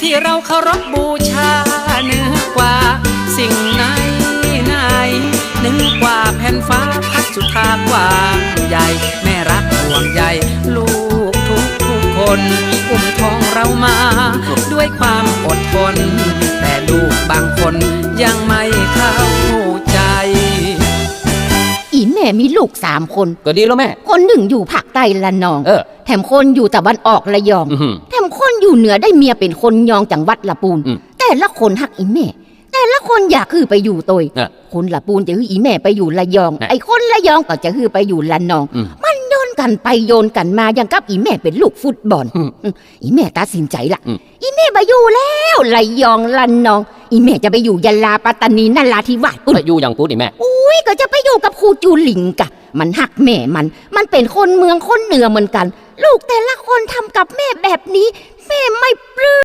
ที่เราเคารพบูชาเหนือกว่า สิ่งไหนไหนเหนือกว่าแผ่นฟ้าพัดสุธากว้างใหญ่ แม่รักห่วงใยลูกทุกทุกคนอุ้มท้องเรามา ด้วยความอดทน แต่ลูกบางคนยังไม่เข้าใจอีแม่มีลูกสามคน ก็ดีแล้วแม่ คนหนึ่งอยู่ภาคใต้ละนอง เออ แถมคนอยู่ตะวันออกระยอง อื้อหือ แถมคนอยู่เหนือได้เมียเป็นคนยองจังหวัดละปูนอืมแต่ละคนหักอีแม่ แต่ละคนอยากคือไปอยู่ตัวเออคนละปูนจะคืออีแม่ไปอยู่ระยองน่ะไอ้คนระยองก็จะคือไปอยู่ละนองอืมมันโยนกันไปโยนกันมาอย่างกับอีแม่เป็นลูกฟุตบอลอืมอืมอีแม่ตัดสินใจละอืมอีแม่ไปอยู่แล้วระยองละนอง อีแม่จะไปอยู่ยะลาปัตตานีนราธิวาสปุ่นไปอยู่อย่างกูนี่แม่อุ้ยก็จะไปอยู่กับครูจูหลิงกะ มันหักแม่มัน มันเป็นคนเมืองคนเหนือเหมือนกัน ลูกแต่ละ คนทำกับแม่แบบนี้ แม่ไม่ปลื้ม